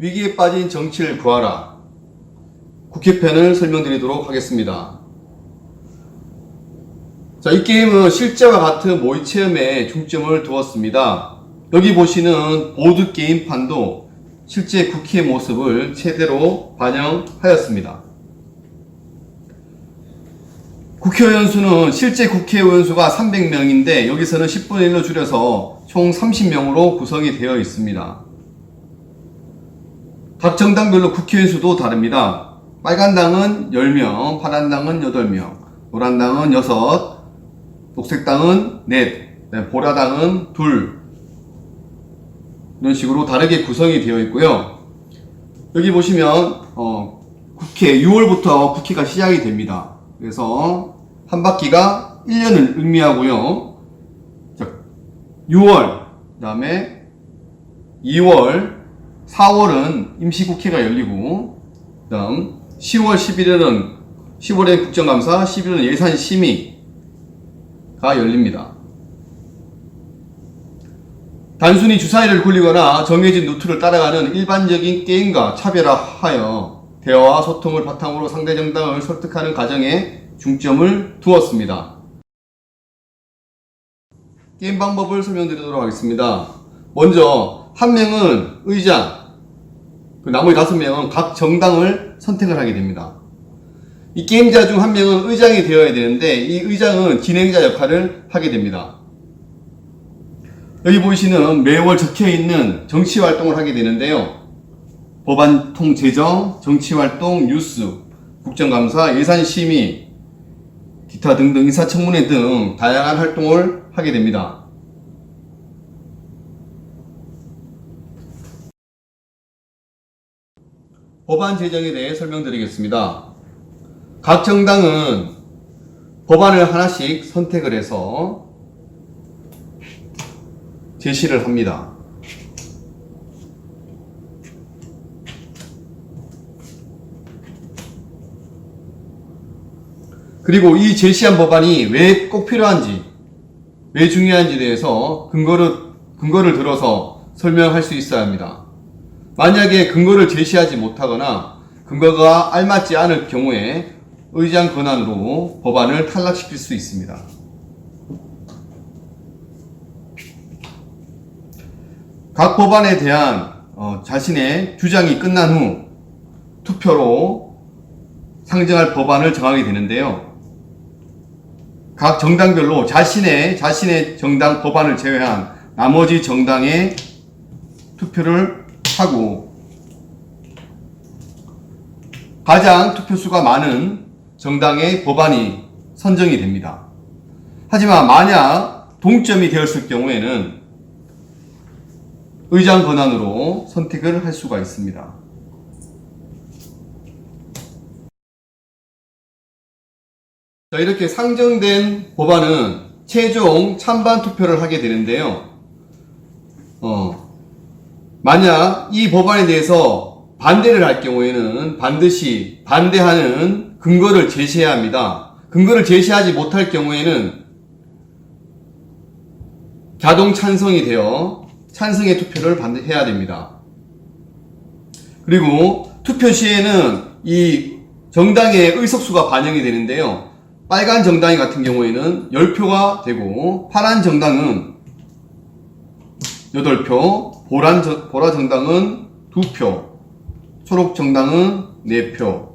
위기에 빠진 정치를 구하라. 국회편을 설명드리도록 하겠습니다. 자, 이 게임은 실제와 같은 모의 체험에 중점을 두었습니다. 여기 보시는 보드 게임판도 실제 국회의 모습을 최대로 반영하였습니다. 국회의원 수는 실제 국회의원 수가 300명인데 여기서는 10분의 1로 줄여서 총 30명으로 구성이 되어 있습니다. 각 정당별로 국회의원 수도 다릅니다. 빨간 당은 10명, 파란 당은 8명, 노란 당은 6, 녹색 당은 4, 보라 당은 2, 이런 식으로 다르게 구성이 되어 있고요. 여기 보시면 어, 국회 6월부터 국회가 시작이 됩니다. 그래서 한 바퀴가 1년을 의미하고요. 자, 6월, 그 다음에 2월, 4월은 임시국회가 열리고, 그다음 10월, 11일은 10월에 국정감사, 11일은 예산 심의가 열립니다. 단순히 주사위를 굴리거나 정해진 루트를 따라가는 일반적인 게임과 차별화하여 대화와 소통을 바탕으로 상대 정당을 설득하는 과정에 중점을 두었습니다. 게임 방법을 설명드리도록 하겠습니다. 먼저 한 명은 의장, 그 나머지 다섯 명은 각 정당을 선택을 하게 됩니다. 이 게임자 중 한 명은 의장이 되어야 되는데 이 의장은 진행자 역할을 하게 됩니다. 여기 보시는 매월 적혀 있는 정치 활동을 하게 되는데요. 법안 통 제정, 정치 활동, 뉴스, 국정감사, 예산 심의, 기타 등등 인사청문회 등 다양한 활동을 하게 됩니다. 법안 제정에 대해 설명드리겠습니다. 각 정당은 법안을 하나씩 선택을 해서 제시를 합니다. 그리고 이 제시한 법안이 왜 꼭 필요한지, 왜 중요한지에 대해서 근거를, 근거를 들어서 설명할 수 있어야 합니다. 만약에 근거를 제시하지 못하거나 근거가 알맞지 않을 경우에 의장 권한으로 법안을 탈락시킬 수 있습니다. 각 법안에 대한 어, 자신의 주장이 끝난 후 투표로 상정할 법안을 정하게 되는데요. 각 정당별로 자신의 자신의 정당 법안을 제외한 나머지 정당의 투표를 하고 가장 투표수가 많은 정당의 법안이 선정이 됩니다. 하지만 만약 동점이 되었을 경우에는 의장 권한으로 선택을 할 수가 있습니다. 자, 이렇게 상정된 법안은 최종 찬반 투표를 하게 되는데요. 어, 만약 이 법안에 대해서 반대를 할 경우에는 반드시 반대하는 근거를 제시해야 합니다. 근거를 제시하지 못할 경우에는 자동 찬성이 되어 찬성의 투표를 반드시 해야 됩니다. 그리고 투표 시에는 이 정당의 의석수가 반영이 되는데요. 빨간 정당 같은 경우에는 10표가 되고 파란 정당은 8표, 보란 저- 보라 정당은 2표, 초록 정당은 4표,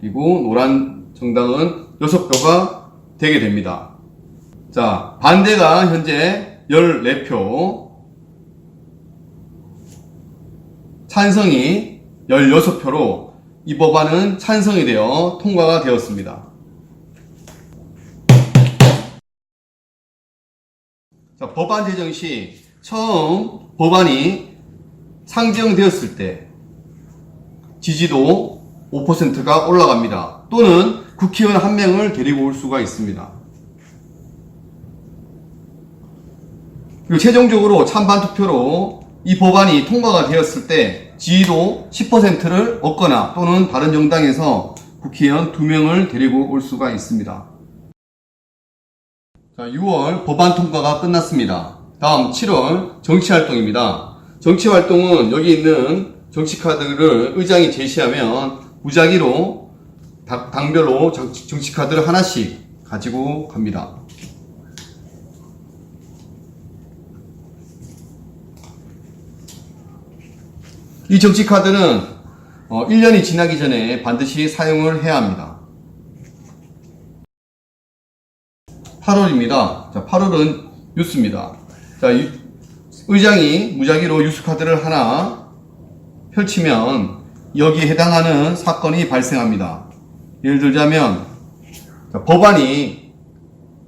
그리고 노란 정당은 6표가 되게 됩니다. 자, 반대가 현재 14표, 찬성이 16표로 이 법안은 찬성이 되어 통과가 되었습니다. 자, 법안 제정 시 처음 법안이 상정되었을 때 지지도 5%가 올라갑니다. 또는 국회의원 한 명을 데리고 올 수가 있습니다. 그리고 최종적으로 찬반 투표로 이 법안이 통과가 되었을 때 지지도 10%를 얻거나 또는 다른 정당에서 국회의원 2명을 데리고 올 수가 있습니다. 자, 6월 법안 통과가 끝났습니다. 다음 7월 정치활동입니다. 정치활동은 여기 있는 정치카드를 의장이 제시하면 무작위로 당- 당별로 정- 정치카드를 하나씩 가지고 갑니다. 이 정치카드는 어, 1년이 지나기 전에 반드시 사용을 해야 합니다. 8월입니다. 자, 8월은 뉴스입니다. 자, 유- 의장이 무작위로 뉴스카드를 하나 펼치면 여기에 해당하는 사건이 발생합니다. 예를 들자면 자, 법안이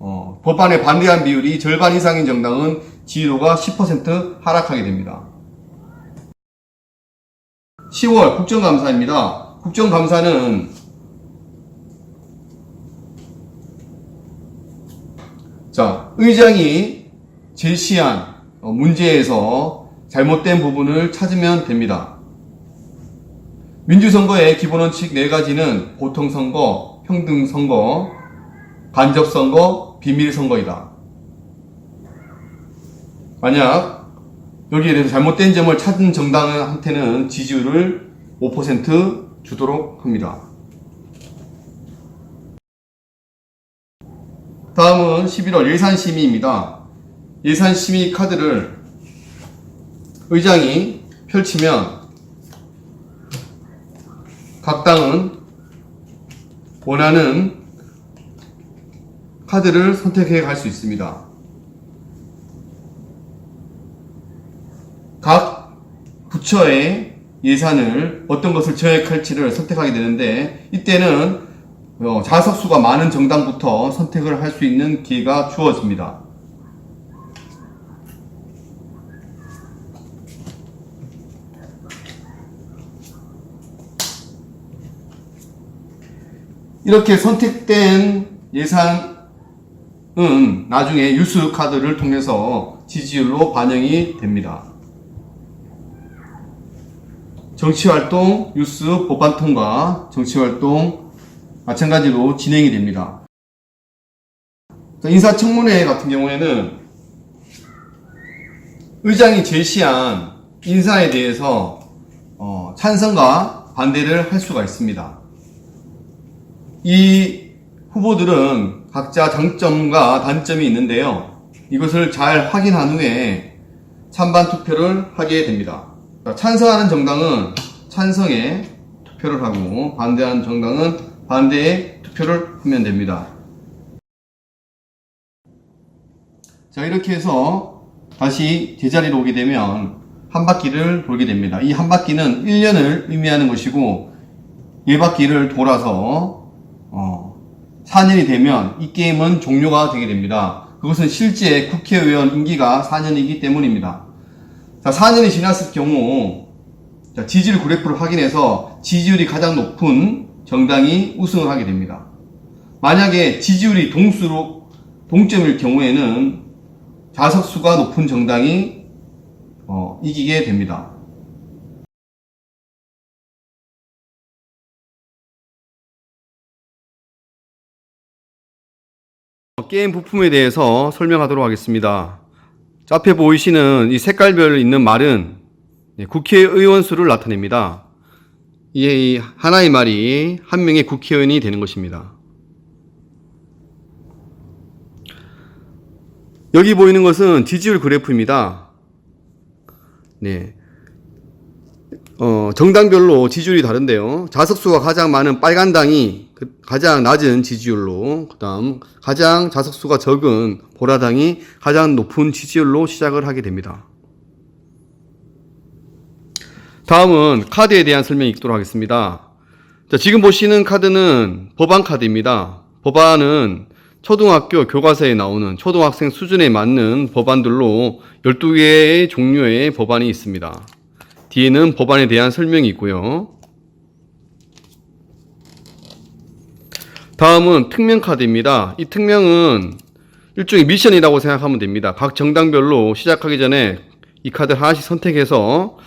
어, 법안에 반대한 비율이 절반 이상인 정당은 지지도가 10% 하락하게 됩니다. 10월 국정감사입니다. 국정감사는 자, 의장이 제시한 어, 문제에서 잘못된 부분을 찾으면 됩니다. 민주선거의 기본원칙 네 가지는 보통선거, 평등선거, 간접선거, 비밀선거이다. 만약 여기에 대해서 잘못된 점을 찾은 정당한테는 지지율을 5% 주도록 합니다. 다음은 11월 예산심의입니다. 예산 심의 카드를 의장이 펼치면 각 당은 원하는 카드를 선택해 갈 수 있습니다. 각 부처의 예산을 어떤 것을 저액할지를 선택하게 되는데 이때는 어, 자석수가 많은 정당부터 선택을 할 수 있는 기회가 주어집니다. 이렇게 선택된 예산은 나중에 유스 카드를 통해서 지지율로 반영이 됩니다. 정치활동, 뉴스, 법안 통과, 정치활동 마찬가지로 진행이 됩니다. 자, 인사청문회 같은 경우에는 의장이 제시한 인사에 대해서 어, 찬성과 반대를 할 수가 있습니다. 이 후보들은 각자 장점과 단점이 있는데요. 이것을 잘 확인한 후에 찬반 투표를 하게 됩니다. 자, 찬성하는 정당은 찬성에 투표를 하고 반대하는 정당은 반대에 투표를 하면 됩니다. 자, 이렇게 해서 다시 제자리로 오게 되면 한 바퀴를 돌게 됩니다. 이 한 바퀴는 1년을 의미하는 것이고, 예 바퀴를 돌아서, 어, 4년이 되면 이 게임은 종료가 되게 됩니다. 그것은 실제 국회의원 임기가 4년이기 때문입니다. 자, 4년이 지났을 경우, 자, 지지율 그래프를 확인해서 지지율이 가장 높은 정당이 우승을 하게 됩니다. 만약에 지지율이 동수로, 동점일 경우에는 자석수가 높은 정당이 어, 이기게 됩니다. 게임 부품에 대해서 설명하도록 하겠습니다. 자, 앞에 보이시는 이 색깔별 있는 말은 네, 국회의원 수를 나타냅니다. 이 하나의 말이 한 명의 국회의원이 되는 것입니다. 여기 보이는 것은 지지율 그래프입니다. 네. 어, 정당별로 지지율이 다른데요. 자석수가 가장 많은 빨간 당이 그- 가장 낮은 지지율로, 그 다음 가장 자석수가 적은 보라당이 가장 높은 지지율로 시작을 하게 됩니다. 다음은 카드에 대한 설명 읽도록 하겠습니다. 자, 지금 보시는 카드는 법안 카드입니다. 법안은 초등학교 교과서에 나오는 초등학생 수준에 맞는 법안들로 12개의 종류의 법안이 있습니다. 뒤에는 법안에 대한 설명이 있고요. 다음은 특명 카드입니다. 이 특명은 일종의 미션이라고 생각하면 됩니다. 각 정당별로 시작하기 전에 이 카드 하나씩 선택해서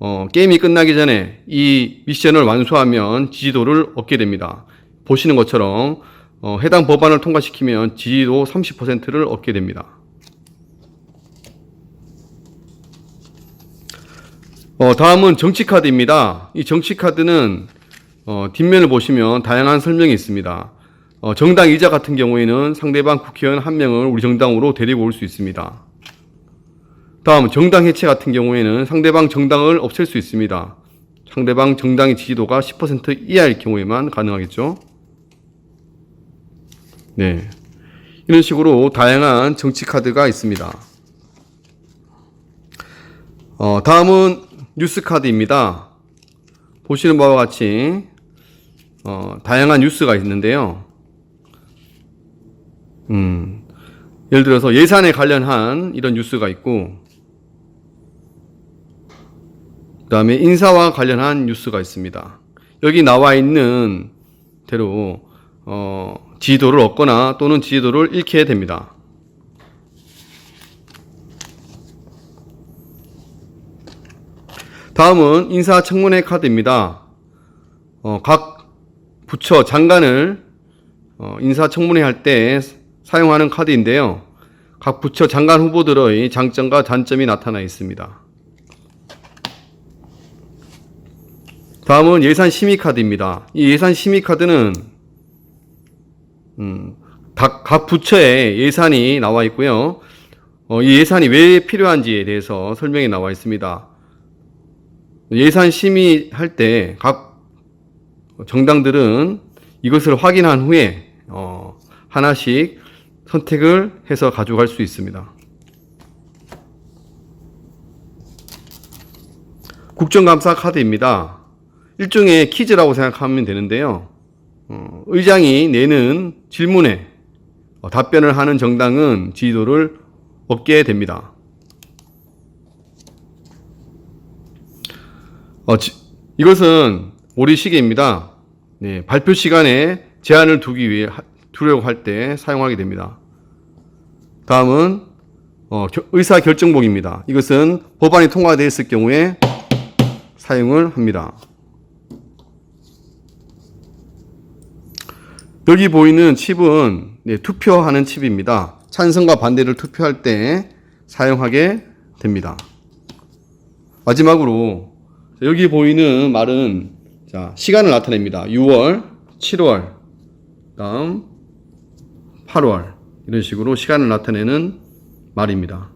어, 게임이 끝나기 전에 이 미션을 완수하면 지지도를 얻게 됩니다. 보시는 것처럼 어, 해당 법안을 통과시키면 지지도 30%를 얻게 됩니다. 어, 다음은 정치 카드입니다. 이 정치 카드는 어, 뒷면을 보시면 다양한 설명이 있습니다. 어, 정당 이자 같은 경우에는 상대방 국회의원 한 명을 우리 정당으로 데리고 올 수 있습니다. 다음 정당 해체 같은 경우에는 상대방 정당을 없앨 수 있습니다. 상대방 정당의 지지도가 10% 이하일 경우에만 가능하겠죠. 네. 이런 식으로 다양한 정치 카드가 있습니다. 어, 다음은 뉴스 카드입니다. 보시는 바와 같이 어, 다양한 뉴스가 있는데요. 음, 예를 들어서 예산에 관련한 이런 뉴스가 있고, 그 다음에 인사와 관련한 뉴스가 있습니다. 여기 나와 있는 대로 어, 지지도를 얻거나 또는 지지도를 잃게 됩니다. 다음은 인사청문회 카드입니다. 어, 각 부처 장관을 어, 인사청문회 할 때 사용하는 카드인데요. 각 부처 장관 후보들의 장점과 단점이 나타나 있습니다. 다음은 예산 심의 카드입니다. 이 예산 심의 카드는 음, 각, 각 부처의 예산이 나와 있고요. 어, 이 예산이 왜 필요한지에 대해서 설명이 나와 있습니다. 예산 심의할 때 각 정당들은 이것을 확인한 후에 어, 하나씩 선택을 해서 가져갈 수 있습니다. 국정감사 카드입니다. 일종의 퀴즈라고 생각하면 되는데요. 어, 의장이 내는 질문에 어, 답변을 하는 정당은 지지도를 얻게 됩니다. 어, 지- 이것은 오리 시계입니다. 네, 발표 시간에 제한을 두기 위해 하- 두려고 할 때 사용하게 됩니다. 다음은 어, 겨- 의사 결정복입니다. 이것은 법안이 통과되었을 경우에 사용을 합니다. 여기 보이는 칩은 네, 투표하는 칩입니다. 찬성과 반대를 투표할 때 사용하게 됩니다. 마지막으로 여기 보이는 말은 자, 시간을 나타냅니다. 6월, 7월, 다음 8월 이런 식으로 시간을 나타내는 말입니다.